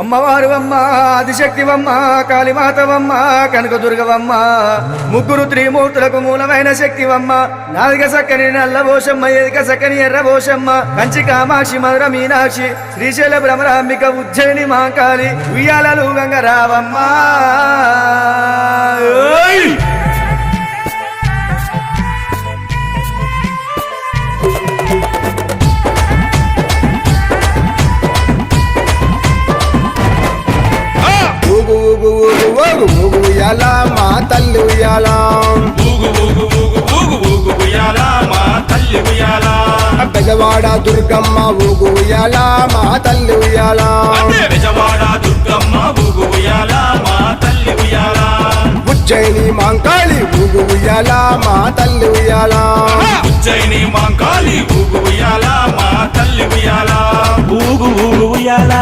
అమ్మవారువమ్మ ఆదిశక్తివమ్మ కాళీమాతవమ్మ కనకదుర్గవమ్మ ముగ్గురు త్రిమూర్తులకు మూలమైన శక్తివమ్మ నాలుగ సక్కని నల్లభోషమ్మ ఎదిక సక్కని ఎర్రబోషమ్మ కంచి కామాక్షి మధుర మీనాక్షి శ్రీశైల భ్రమరాంబిక ఉజ్జయిని మాకాళి ఉయ్యాలలు గంగరావమ్మ. ఊగు ఊగు ఉయ్యాల మా తల్లి ఉయ్యాల. ఊగు ఊగు ఊగు ఊగు ఊగు ఉయ్యాల మా తల్లి ఉయ్యాల. పెదవాడ దుర్గమ్మ ఊగు ఉయ్యాల మా తల్లి ఉయ్యాల. అదే విజవాడ దుర్గమ్మ ఊగు ఉయ్యాల మా తల్లి ఉయ్యాల. ఉజ్జయిని మాంకాళి ఊగు ఉయ్యాల మా తల్లి ఉయ్యాల. ఉజ్జయిని మాంకాళి ఊగు ఉయ్యాల మా తల్లి ఉయ్యాల. ఊగు ఊగు ఉయ్యాల.